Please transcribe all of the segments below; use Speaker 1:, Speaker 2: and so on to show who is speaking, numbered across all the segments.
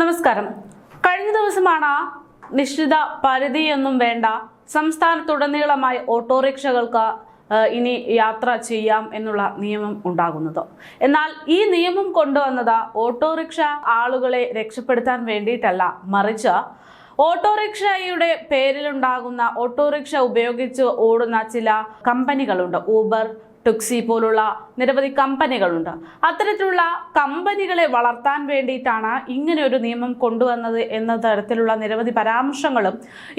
Speaker 1: നമസ്കാരം. കഴിഞ്ഞ ദിവസമാണ് നിശ്ചിത പരിധിയൊന്നും വേണ്ട സംസ്ഥാനത്തുടനീളമായി ഓട്ടോറിക്ഷകൾക്ക് ഇനി യാത്ര ചെയ്യാം എന്നുള്ള നിയമം ഉണ്ടാകുന്നത്. എന്നാൽ ഈ നിയമം കൊണ്ടുവന്നത് ഓട്ടോറിക്ഷ ആളുകളെ രക്ഷപ്പെടുത്താൻ വേണ്ടിയിട്ടല്ല മറിച്ച് ഓട്ടോറിക്ഷയുടെ പേരിലുണ്ടാകുന്ന ഓട്ടോറിക്ഷ ഉപയോഗിച്ച് ഓടുന്ന ചില കമ്പനികളുണ്ട്. ഊബർ ടുക്സി പോലുള്ള നിരവധി കമ്പനികളുണ്ട്. അത്തരത്തിലുള്ള കമ്പനികളെ വളർത്താൻ വേണ്ടിയിട്ടാണ് ഇങ്ങനെ ഒരു നിയമം കൊണ്ടുവന്നത് എന്ന തരത്തിലുള്ള നിരവധി പരാമർശങ്ങളും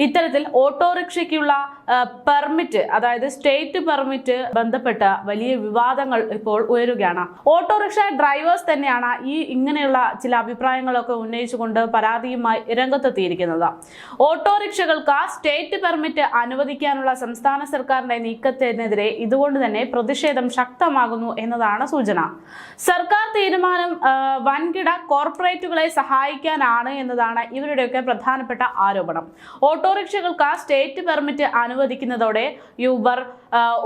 Speaker 1: ഇത്തരത്തിൽ ഓട്ടോറിക്ഷയ്ക്കുള്ള പെർമിറ്റ് അതായത് സ്റ്റേറ്റ് പെർമിറ്റ് ബന്ധപ്പെട്ട വലിയ വിവാദങ്ങൾ ഇപ്പോൾ ഉയരുകയാണ്. ഓട്ടോറിക്ഷ ഡ്രൈവേഴ്സ് തന്നെയാണ് ഈ ഇങ്ങനെയുള്ള ചില അഭിപ്രായങ്ങളൊക്കെ ഉന്നയിച്ചുകൊണ്ട് പരാതിയുമായി രംഗത്തെത്തിയിരിക്കുന്നത്. ഓട്ടോറിക്ഷകൾക്ക് സ്റ്റേറ്റ് പെർമിറ്റ് അനുവദിക്കാനുള്ള സംസ്ഥാന സർക്കാരിന്റെ നീക്കത്തിനെതിരെ ഇതുകൊണ്ട് തന്നെ പ്രതിഷേധം ശക്തമാകുന്നു എന്നതാണ് സൂചന. സർക്കാർ തീരുമാനം വൻകിട കോർപ്പറേറ്റുകളെ സഹായിക്കാനാണ് എന്നതാണ് ഇവരുടെയൊക്കെ പ്രധാനപ്പെട്ട ആരോപണം. ഓട്ടോറിക്ഷകൾക്ക് സ്റ്റേറ്റ് പെർമിറ്റ് അനുവദിക്കുന്നതോടെ യൂബർ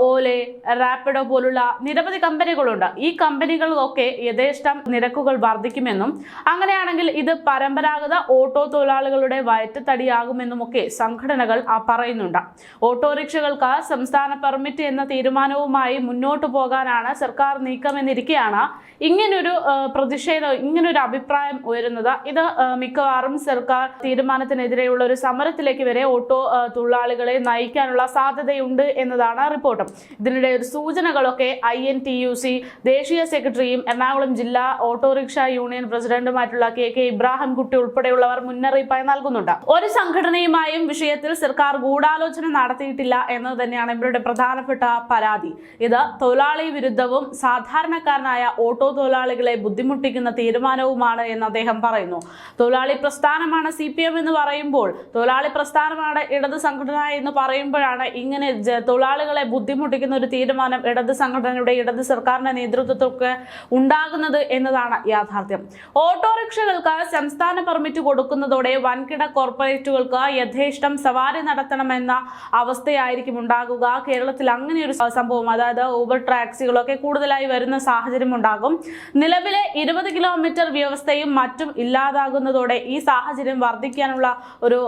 Speaker 1: ഓലെ റാപ്പിഡോ പോലുള്ള നിരവധി കമ്പനികളുണ്ട്. ഈ കമ്പനികളൊക്കെ യഥേഷ്ടം നിരക്കുകൾ വർദ്ധിക്കുമെന്നും അങ്ങനെയാണെങ്കിൽ ഇത് പരമ്പരാഗത ഓട്ടോ തൊഴിലാളികളുടെ വയറ്റത്തടിയാകുമെന്നുമൊക്കെ സംഘടനകൾ പറയുന്നുണ്ട്. ഓട്ടോറിക്ഷകൾക്ക് സംസ്ഥാന പെർമിറ്റ് എന്ന തീരുമാനവുമായി മുന്നോട്ട് പോകാനാണ് സർക്കാർ നീക്കമെന്നിരിക്കെയാണ്. ഇങ്ങനൊരു പ്രതിഷേധം ഇങ്ങനൊരു അഭിപ്രായം ഉയരുന്നത്. ഇത് മിക്കവാറും സർക്കാർ തീരുമാനത്തിനെതിരെയുള്ള ഒരു സമരത്തിലേക്ക് വരെ ഓട്ടോ തൊഴിലാളികളെ നയിക്കാനുള്ള സാധ്യതയുണ്ട് എന്നതാണ് റിപ്പോർട്ട്. ഇതിനിടെ ഒരു സൂചനകളൊക്കെ I N T U C ദേശീയ സെക്രട്ടറിയും എറണാകുളം ജില്ലാ ഓട്ടോറിക്ഷ യൂണിയൻ പ്രസിഡന്റുമായിട്ടുള്ള കെ കെ ഇബ്രാഹിം കുട്ടി ഉൾപ്പെടെയുള്ളവർ മുന്നറിയിപ്പായി നൽകുന്നുണ്ട്. ഒരു സംഘടനയുമായും വിഷയത്തിൽ സർക്കാർ ഗൂഢാലോചന നടത്തിയിട്ടില്ല എന്നത് തന്നെയാണ് ഇവരുടെ പ്രധാനപ്പെട്ട പരാതി. ഇത് തൊഴിലാളി വിരുദ്ധവും സാധാരണക്കാരനായ ഓട്ടോ തൊഴിലാളികളെ ബുദ്ധിമുട്ടിക്കുന്ന തീരുമാനവുമാണ് എന്ന് അദ്ദേഹം പറയുന്നു. തൊഴിലാളി പ്രസ്ഥാനമാണ് സി എന്ന് പറയുമ്പോൾ തൊഴിലാളി പ്രസ്ഥാനമാണ് ഇടത് സംഘടന എന്ന് പറയുമ്പോഴാണ് ഇങ്ങനെ തൊഴിലാളികളെ ബുദ്ധിമുട്ടിക്കുന്ന ഒരു തീരുമാനം ഇടത് സംഘടനയുടെ ഇടത് സർക്കാരിന്റെ നേതൃത്വത്തൊക്കെ ഉണ്ടാകുന്നത് എന്നതാണ് യാഥാർത്ഥ്യം. ഓട്ടോറിക്ഷകൾക്ക് സംസ്ഥാന പെർമിറ്റ് കൊടുക്കുന്നതോടെ വൻകിട കോർപ്പറേറ്റുകൾക്ക് യഥേഷ്ടം സവാരി നടത്തണമെന്ന അവസ്ഥയായിരിക്കും ഉണ്ടാകുക. കേരളത്തിൽ അങ്ങനെ ഒരു സംഭവം അതായത് ഊബർ ടാക്സികളൊക്കെ കൂടുതലായി വരുന്ന സാഹചര്യം ഉണ്ടാകും നിലവിലെ ഇരുപത് കിലോമീറ്റർ വ്യവസ്ഥയും മറ്റും ഇല്ലാതാകുന്നതോടെ ഈ സാഹചര്യം വർദ്ധിക്കാനുള്ള ഒരു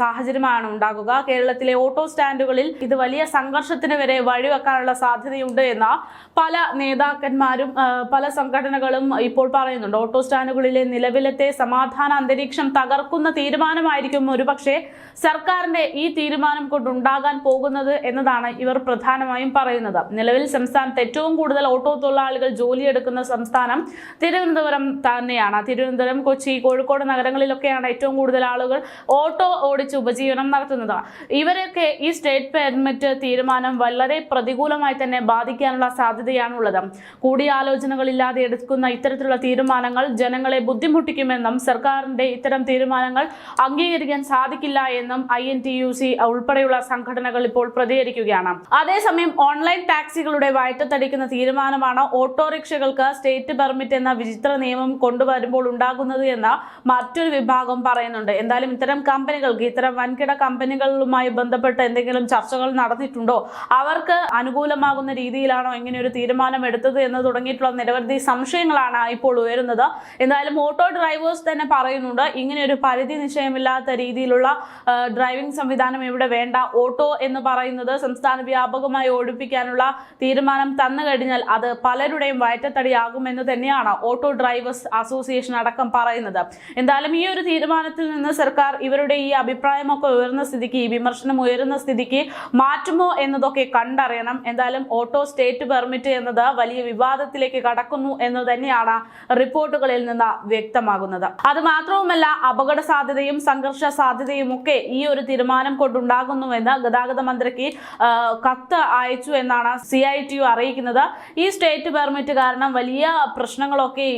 Speaker 1: സാഹചര്യമാണ് ഉണ്ടാകുക. കേരളത്തിലെ ഓട്ടോ സ്റ്റാൻഡുകളിൽ ഇത് വലിയ സംഘർഷത്തിന് വരെ വഴിവെക്കാനുള്ള സാധ്യതയുണ്ട് എന്ന പല നേതാക്കന്മാരും പല സംഘടനകളും ഇപ്പോൾ പറയുന്നുണ്ട്. ഓട്ടോ സ്റ്റാൻഡുകളിലെ നിലവിലത്തെ സമാധാന അന്തരീക്ഷം തകർക്കുന്ന തീരുമാനമായിരിക്കും ഒരുപക്ഷെ സർക്കാരിന്റെ ഈ തീരുമാനം കൊണ്ടുണ്ടാകാൻ പോകുന്നത് എന്നതാണ് ഇവർ പ്രധാനമായും പറയുന്നത്. നിലവിൽ സംസ്ഥാനത്ത് ഏറ്റവും കൂടുതൽ ഓട്ടോ തൊഴിലാളികൾ ജോലിയെടുക്കുന്ന സംസ്ഥാനം തിരുവനന്തപുരം തന്നെയാണ്. തിരുവനന്തപുരം കൊച്ചി കോഴിക്കോട് നഗരങ്ങളിലൊക്കെയാണ് ഏറ്റവും കൂടുതൽ ആളുകൾ ഓട്ടോ ഓടിച്ച് ഉപജീവനം നടത്തുന്നത്. ഇവരൊക്കെ ഈ സ്റ്റേറ്റ് പെർമിറ്റ് തീരുമാനം വളരെ പ്രതികൂലമായി തന്നെ ബാധിക്കാനുള്ള സാധ്യതയാണുള്ളത്. കൂടിയാലോചനകളില്ലാതെ എടുക്കുന്ന ഇത്തരത്തിലുള്ള തീരുമാനങ്ങൾ ജനങ്ങളെ ബുദ്ധിമുട്ടിക്കുമെന്നും സർക്കാരിന്റെ ഇത്തരം തീരുമാനങ്ങൾ അംഗീകരിക്കാൻ സാധിക്കില്ല എന്നും I N T U C ഉൾപ്പെടെയുള്ള സംഘടനകൾ ഇപ്പോൾ പ്രതികരിക്കുകയാണ്. അതേസമയം ഓൺലൈൻ ടാക്സികളുടെ വയറ്റത്തടിക്കുന്ന തീരുമാനമാണ് ഓട്ടോറിക്ഷകൾക്ക് സ്റ്റേറ്റ് പെർമിറ്റ് എന്ന വിചിത്ര നിയമം കൊണ്ടുവരുമ്പോൾ ഉണ്ടാകുന്നത് എന്ന് മറ്റൊരു വിഭാഗം പറയുന്നുണ്ട്. എന്തായാലും ഇത്തരം കമ്പനികൾക്ക് ഇത്തരം വൻകിട കമ്പനികളുമായി ബന്ധപ്പെട്ട് എന്തെങ്കിലും ചർച്ചകൾ നടന്നിട്ടുണ്ടോ? അവർക്ക് അനുകൂലമാകുന്ന രീതിയിലാണോ ഇങ്ങനെ ഒരു തീരുമാനം എടുത്തത് എന്ന് തുടങ്ങിയിട്ടുള്ള നിരവധി സംശയങ്ങളാണ് ഇപ്പോൾ ഉയരുന്നത്. എന്തായാലും ഓട്ടോ ഡ്രൈവേഴ്സ് തന്നെ പറയുന്നുണ്ട് ഇങ്ങനെ ഒരു പരിധി നിശ്ചയമില്ലാത്ത രീതിയിലുള്ള ഡ്രൈവിംഗ് സംവിധാനം ഇവിടെ വേണ്ട. ഓട്ടോ എന്ന് പറയുന്നത് സംസ്ഥാന വ്യാപകമായി ഓടിപ്പിക്കാനുള്ള തീരുമാനം തന്നു കഴിഞ്ഞാൽ അത് പലരുടെയും വയറ്റത്തടിയാകുമെന്ന് തന്നെയാണ് ഓട്ടോ ഡ്രൈവേഴ്സ് അസോസിയേഷൻ അടക്കം പറയുന്നത്. എന്തായാലും ഈ ഒരു തീരുമാനത്തിൽ നിന്ന് സർക്കാർ ഇവരുടെ ഈ അഭിപ്രായമൊക്കെ ഉയർന്ന സ്ഥിതിക്ക് ഈ വിമർശനം ഉയരുന്ന സ്ഥിതിക്ക് മാറ്റുമോ എന്നതൊക്കെ കണ്ടറിയണം. എന്തായാലും ഓട്ടോ സ്റ്റേറ്റ് പെർമിറ്റ് എന്നത് വലിയ വിവാദത്തിലേക്ക് കടക്കുന്നു എന്ന് തന്നെയാണ് റിപ്പോർട്ടുകളിൽ നിന്ന് വ്യക്തമാകുന്നത്. അത് മാത്രവുമല്ല അപകട സാധ്യതയും സംഘർഷ സാധ്യതയും ഒക്കെ ഈ ഒരു തീരുമാനം കൊണ്ടുണ്ടാകുന്നുവെന്ന് ഗതാഗത മന്ത്രിക്ക് കത്ത് അയച്ചു എന്നാണ് സി ഐ യു അറിയിക്കുന്നത്. ഈ സ്റ്റേറ്റ് പെർമിറ്റ് കാരണം വലിയ പ്രശ്നങ്ങളൊക്കെ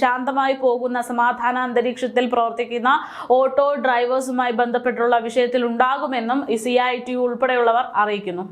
Speaker 1: ശാന്തമായി പോകുന്ന സമാധാന അന്തരീക്ഷത്തിൽ പ്രവർത്തിക്കുന്ന ഓട്ടോ ഡ്രൈവേഴ്സുമായി ബന്ധപ്പെട്ടുള്ള വിഷയത്തിൽ ഉണ്ടാകുമെന്നും സി ഐ ടി ഉൾപ്പെടെയുള്ളവർ അറിയിക്കുന്നു.